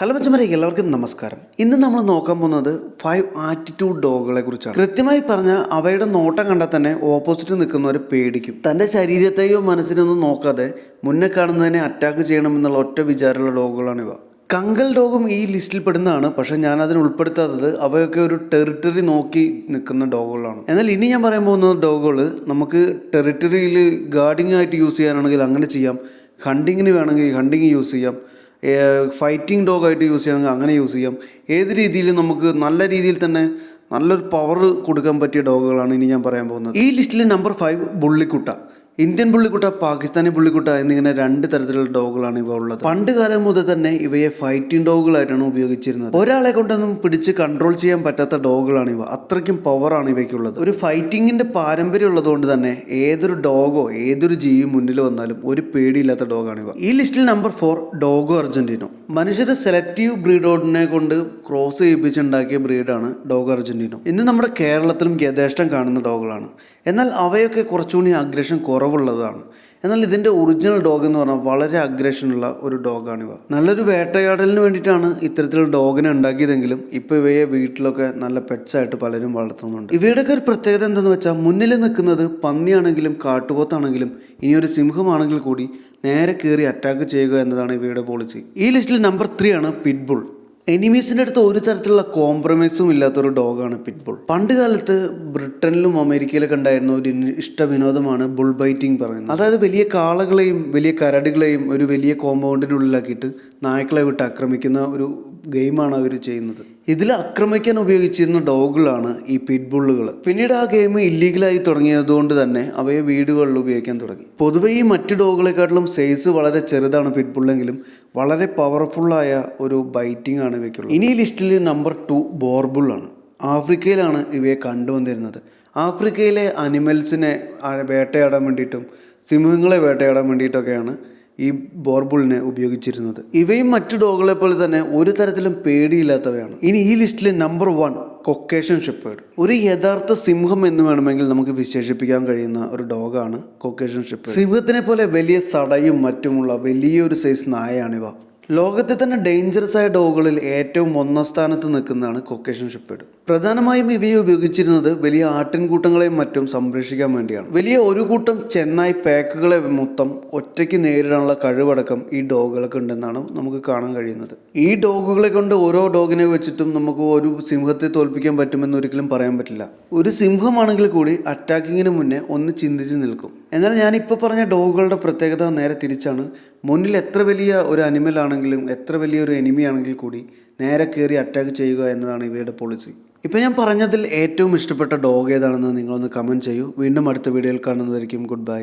Hello മച്ചമാരെ എല്ലാവർക്കും നമസ്കാരം. ഇന്ന് നമ്മൾ നോക്കാൻ പോകുന്നത് ഫൈവ് ആറ്റിറ്റ്യൂഡ് ഡോഗുകളെ കുറിച്ചാണ്. കൃത്യമായി പറഞ്ഞാൽ അവയുടെ നോട്ടം കണ്ടാൽ തന്നെ ഓപ്പോസിറ്റ് നിൽക്കുന്നവരെ പേടിക്കും. തന്റെ ശരീരത്തെയോ മനസ്സിനൊന്നും നോക്കാതെ മുന്നേ കാണുന്നതിനെ അറ്റാക്ക് ചെയ്യണമെന്നുള്ള ഒറ്റ വിചാരമുള്ള ഡോഗുകളാണ് ഇവ. കങ്കൽ ഡോഗും ഈ ലിസ്റ്റിൽ പെടുന്നതാണ്. പക്ഷെ ഞാൻ അതിന് ഉൾപ്പെടുത്താത്തത് അവയൊക്കെ ഒരു ടെറിട്ടറി നോക്കി നിൽക്കുന്ന ഡോഗുകളാണ്. എന്നാൽ ഇനി ഞാൻ പറയാൻ പോകുന്ന ഡോഗുകൾ നമുക്ക് ടെറിട്ടറിയിൽ ഗാർഡിങ് ആയിട്ട് യൂസ് ചെയ്യാനാണെങ്കിൽ അങ്ങനെ ചെയ്യാം. ഹണ്ടിങ്ങിന് വേണമെങ്കിൽ ഹണ്ടിങ് യൂസ് ചെയ്യാം. ഫൈറ്റിംഗ് ഡോഗ് ആയിട്ട് യൂസ് ചെയ്യണമെങ്കിൽ അങ്ങനെ യൂസ് ചെയ്യാം. ഏത് രീതിയിൽ നമുക്ക് നല്ല രീതിയിൽ തന്നെ നല്ലൊരു പവർ കൊടുക്കാൻ പറ്റിയ ഡോഗുകളാണ് ഇനി ഞാൻ പറയാൻ പോകുന്നത്. ഈ ലിസ്റ്റിൽ നമ്പർ ഫൈവ് ബുള്ളിക്കുട്ട ഇന്ത്യൻ പുള്ളിക്കുട്ട പാകിസ്ഥാനി പുള്ളിക്കുട്ട എന്നിങ്ങനെ രണ്ട് തരത്തിലുള്ള ഡോഗുകളാണ് ഇവ ഉള്ളത്. പണ്ട് കാലം മുതൽ തന്നെ ഇവയെ ഫൈറ്റിംഗ് ഡോഗുകളായിട്ടാണ് ഉപയോഗിച്ചിരുന്നത്. ഒരാളെ കൊണ്ടൊന്നും പിടിച്ച് കൺട്രോൾ ചെയ്യാൻ പറ്റാത്ത ഡോഗുകളാണ് ഇവ. അത്രയ്ക്കും പവറാണ് ഇവയ്ക്കുള്ളത്. ഒരു ഫൈറ്റിങ്ങിന്റെ പാരമ്പര്യം ഉള്ളതുകൊണ്ട് തന്നെ ഏതൊരു ഡോഗോ ഏതൊരു ജീവി മുന്നിൽ വന്നാലും ഒരു പേടിയില്ലാത്ത ഡോഗാണ് ഇവ. ഈ ലിസ്റ്റിൽ നമ്പർ ഫോർ ഡോഗോ അർജന്റീനോ. മനുഷ്യർ സെലക്റ്റീവ് ബ്രീഡോഡിനെ കൊണ്ട് ക്രോസ് ചെയ്യിപ്പിച്ചുണ്ടാക്കിയ ബ്രീഡാണ് ഡോഗ് അർജന്റീനോ ഇന്ന് നമ്മുടെ കേരളത്തിലും യഥേഷ്ടം കാണുന്ന ഡോഗുകളാണ് എന്നാൽ അവയൊക്കെ കുറച്ചുകൂടി അഗ്രഷൻ കുറവുള്ളതാണ്. എന്നാൽ ഇതിന്റെ ഒറിജിനൽ ഡോഗ് എന്ന് പറഞ്ഞാൽ വളരെ അഗ്രഷനുള്ള ഒരു ഡോഗാണിവ നല്ലൊരു വേട്ടയാടലിന് വേണ്ടിയിട്ടാണ് ഇത്തരത്തിലുള്ള ഡോഗിനെ ഉണ്ടാക്കിയതെങ്കിലും ഇപ്പോൾ ഇവയെ വീട്ടിലൊക്കെ നല്ല പെറ്റ്സായിട്ട് പലരും വളർത്തുന്നുണ്ട്. ഇവയുടെയൊക്കെ ഒരു പ്രത്യേകത എന്തെന്ന് വെച്ചാൽ മുന്നിൽ നിൽക്കുന്നത് പന്നിയാണെങ്കിലും കാട്ടുപോത്താണെങ്കിലും ഇനി ഒരു സിംഹമാണെങ്കിൽ കൂടി നേരെ കയറി അറ്റാക്ക് ചെയ്യുക എന്നതാണ് ഇവയുടെ പോളിസി ഈ ലിസ്റ്റിൽ നമ്പർ ത്രീ ആണ് പിറ്റ്ബുൾ എനിമീസിന്റെ അടുത്ത് ഒരു തരത്തിലുള്ള കോംപ്രമൈസും ഇല്ലാത്തൊരു ഡോഗാണ് പിറ്റ്ബുൾ പണ്ട് കാലത്ത് ബ്രിട്ടനിലും അമേരിക്കയിലൊക്കെ ഉണ്ടായിരുന്ന ഒരു ഇഷ്ട വിനോദമാണ് ബുൾ ബൈറ്റിംഗ് പറയുന്നത്. അതായത് വലിയ കാളകളെയും വലിയ കരടുകളെയും ഒരു വലിയ കോമ്പൗണ്ടിനുള്ളിലാക്കിയിട്ട് നായ്ക്കളെ വിട്ട് ആക്രമിക്കുന്ന ഒരു ഗെയിമാണ് അവർ ചെയ്യുന്നത്. ഇതിൽ ആക്രമിക്കാൻ ഉപയോഗിച്ചിരുന്ന ഡോഗുകളാണ് ഈ പിറ്റ്ബുള്ളുകൾ പിന്നീട് ആ ഗെയിം ഇല്ലീഗലായി തുടങ്ങിയതുകൊണ്ട് തന്നെ അവയെ വീടുകളിൽ ഉപയോഗിക്കാൻ തുടങ്ങി. പൊതുവേ ഈ മറ്റു ഡോഗുകളെക്കാട്ടിലും സൈസ് വളരെ ചെറുതാണ് പിറ്റ്ബുള്ളെങ്കിലും വളരെ പവർഫുള്ളായ ഒരു ബൈറ്റിംഗ് ആണ് ഇവയ്ക്കുള്ളത്. ഇനി ലിസ്റ്റിൽ നമ്പർ ടു ബോർബുള്ളാണ്. ആഫ്രിക്കയിലാണ് ഇവയെ കണ്ടുവന്നിരുന്നത്. ആഫ്രിക്കയിലെ അനിമൽസിനെ വേട്ടയാടാൻ വേണ്ടിയിട്ടും സിംഹങ്ങളെ വേട്ടയാടാൻ വേണ്ടിയിട്ടൊക്കെയാണ് ഈ ബോർബുളിനെ ഉപയോഗിച്ചിരുന്നത്. ഇവയും മറ്റു ഡോഗുകളെ പോലെ തന്നെ ഒരു തരത്തിലും പേടിയില്ലാത്തവയാണ്. ഇനി ഈ ലിസ്റ്റിലെ നമ്പർ വൺ കൊക്കേഷൻ ഷെപ്പേർഡ് ഒരു യഥാർത്ഥ സിംഹം എന്ന് വേണമെങ്കിൽ നമുക്ക് വിശേഷിപ്പിക്കാൻ കഴിയുന്ന ഒരു ഡോഗാണ് കൊക്കേഷൻ ഷെപ്പേർഡ് സിംഹത്തിനെ പോലെ വലിയ സടയും മറ്റുമുള്ള വലിയൊരു സൈസ് നായയാണിവ. ലോകത്തെ തന്നെ ഡേഞ്ചറസ് ആയ ഡോഗുകളിൽ ഏറ്റവും ഒന്നാം സ്ഥാനത്ത് നിൽക്കുന്നതാണ് കൊക്കേഷൻ ഷെപ്പേർഡ് പ്രധാനമായും ഇവയെ ഉപയോഗിച്ചിരുന്നത് വലിയ ആട്ടിൻകൂട്ടങ്ങളെയും മറ്റും സംരക്ഷിക്കാൻ വേണ്ടിയാണ്. വലിയ ഒരു കൂട്ടം ചെന്നായി പാക്കുകളെ മൊത്തം ഒറ്റയ്ക്ക് നേരിടാനുള്ള കഴിവടക്കം ഈ ഡോഗുകൾക്ക് ഉണ്ടെന്നാണ് നമുക്ക് കാണാൻ കഴിയുന്നത്. ഈ ഡോഗുകളെ കൊണ്ട് ഓരോ ഡോഗിനെ വെച്ചിട്ടും നമുക്ക് ഒരു സിംഹത്തെ തോൽപ്പിക്കാൻ പറ്റുമെന്ന് ഒരിക്കലും പറയാൻ പറ്റില്ല. ഒരു സിംഹമാണെങ്കിൽ കൂടി അറ്റാക്കിങ്ങിന് മുന്നേ ഒന്ന് ചിന്തിച്ച് നിൽക്കും. എന്നാൽ ഞാനിപ്പോൾ പറഞ്ഞ ഡോഗുകളുടെ പ്രത്യേകത നേരെ തിരിച്ചാണ്. മുന്നിൽ എത്ര വലിയ ഒരു അനിമൽ ആണെങ്കിലും എത്ര വലിയ ഒരു എനിമി ആണെങ്കിൽ കൂടി നേരെ കയറി അറ്റാക്ക് ചെയ്യുക എന്നതാണ് ഇവയുടെ പോളിസി ഇപ്പം ഞാൻ പറഞ്ഞതിൽ ഏറ്റവും ഇഷ്ടപ്പെട്ട ഡോഗ് ഏതാണെന്ന് നിങ്ങളൊന്ന് കമന്റ് ചെയ്യൂ. വീണ്ടും അടുത്ത വീഡിയോയിൽ കാണുന്നതായിരിക്കും. Good bye